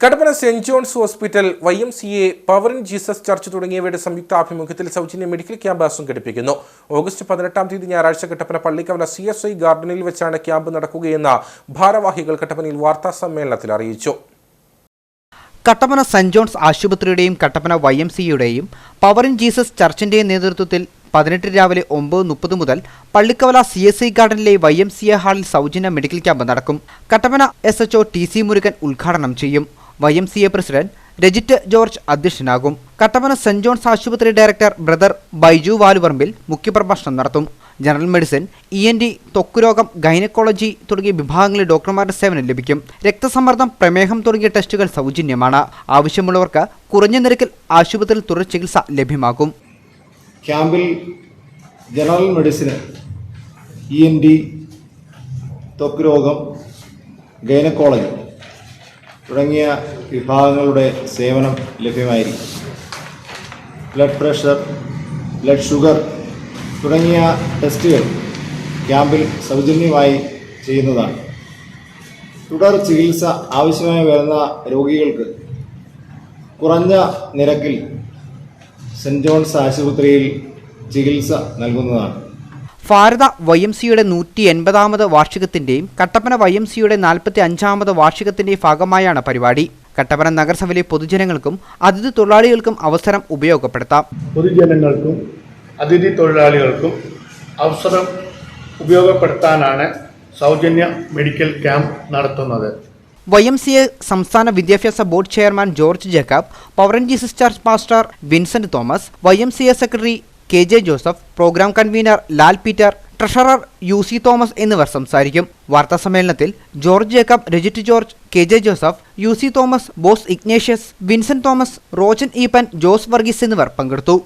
Kattappana saint John's hospital Y M C A power in Jesus church തുടങ്ങിയവയുടെ സംയുക്ത ആഭിമുഖ്യത്തിൽ സൗജന്യ മെഡിക്കൽ ക്യാമ്പ് സംഘടിപ്പിക്കുന്നു ഓഗസ്റ്റ് പതിനെട്ടാം തീയതി ഞായറാഴ്ച Kattappana Pallikkavala C S I ഗാർഡനിൽ വെച്ചാണ് ക്യാമ്പ് നടക്കുകയെന്ന് ഭാരവാഹികൾ കട്ടപ്പനയിൽ വാർത്താ സമ്മേളനത്തിൽ അറിയിച്ചു. കട്ടപ്പന സെന്റ് ജോൺസ് ആശുപത്രിയുടെയും കട്ടപ്പന വൈ എം സിയുടെയും പവർ ഇൻ ജീസസ് ചർച്ചിന്റെയും നേതൃത്വത്തിൽ പതിനെട്ട് രാവിലെ ഒമ്പത് മുപ്പത് മുതൽ പള്ളിക്കവല സി എസ് ഐ ഗാർഡനിലെ വൈ എം സി എ ഹാളിൽ സൗജന്യ മെഡിക്കൽ ക്യാമ്പ് നടക്കും. Kattappana S H O T C Murugan ഉദ്ഘാടനം ചെയ്യും. Y M C A president Rajit George അധ്യക്ഷനാകും. Kattappana saint John's ആശുപത്രി ഡയറക്ടർ ബ്രദർ ബൈജു വാലുപറമ്പിൽ മുഖ്യപ്രഭാഷണം നടത്തും. General medicine E N D ത്വക്കുരോഗം gynaecology തുടങ്ങിയ വിഭാഗങ്ങളിൽ ഡോക്ടർമാരുടെ സേവനം ലഭിക്കും. രക്തസമ്മർദ്ദം പ്രമേഹം തുടങ്ങിയ ടെസ്റ്റുകൾ സൗജന്യമാണ്. ആവശ്യമുള്ളവർക്ക് കുറഞ്ഞ നിരക്കിൽ ആശുപത്രിയിൽ തുടർ ചികിത്സ ലഭ്യമാകും. ക്യാമ്പിൽ ജനറൽ മെഡിസിന് ഇ എൻ ഡി തൊക്കുരോഗം ഗൈനക്കോളജി തുടങ്ങിയ വിഭാഗങ്ങളുടെ സേവനം ലഭ്യമായിരിക്കും. ബ്ലഡ് പ്രഷർ ബ്ലഡ് ഷുഗർ തുടങ്ങിയ ടെസ്റ്റുകൾ ക്യാമ്പിൽ സൗജന്യമായി ചെയ്യുന്നതാണ്. തുടർ ചികിത്സ ആവശ്യമായി വരുന്ന രോഗികൾക്ക് കുറഞ്ഞ നിരക്കിൽ സെന്റ് ജോൺസ് ആശുപത്രിയിൽ ചികിത്സ നൽകുന്നതാണ്. ഭാരത വൈ എം സിയുടെ നൂറ്റി എൺപതാമത് വാർഷികത്തിന്റെയും കട്ടപ്പന വൈ എം സിയുടെ നാൽപ്പത്തി അഞ്ചാമത് വാർഷികത്തിന്റെയും ഭാഗമായാണ് പരിപാടി. കട്ടപ്പന നഗരസഭയിലെ പൊതുജനങ്ങൾക്കും അതിഥി തൊഴിലാളികൾക്കും അവസരം ഉപയോഗപ്പെടുത്താം. പൊതുജനങ്ങൾക്കും അതിഥി തൊഴിലാളികൾക്കും അവസരം ഉപയോഗപ്പെടുത്താനാണ് സൗജന്യ മെഡിക്കൽ ക്യാമ്പ് നടത്തുന്നത്. വൈ എം സി എ സംസ്ഥാന വിദ്യാഭ്യാസ board chairman George Jacob power in Jesus church pastor Vincent Thomas Y M C A secretary K J Joseph programme convener Lal Peter treasurer U C Thomas എന്നിവർ സംസാരിക്കും. വാർത്താ സമ്മേളനത്തിൽ George Jacob Rajit George K J Joseph U C Thomas Bose Ignatius Vincent Thomas Rojan Eappen Jose Varghese എന്നിവർ പങ്കെടുത്തു.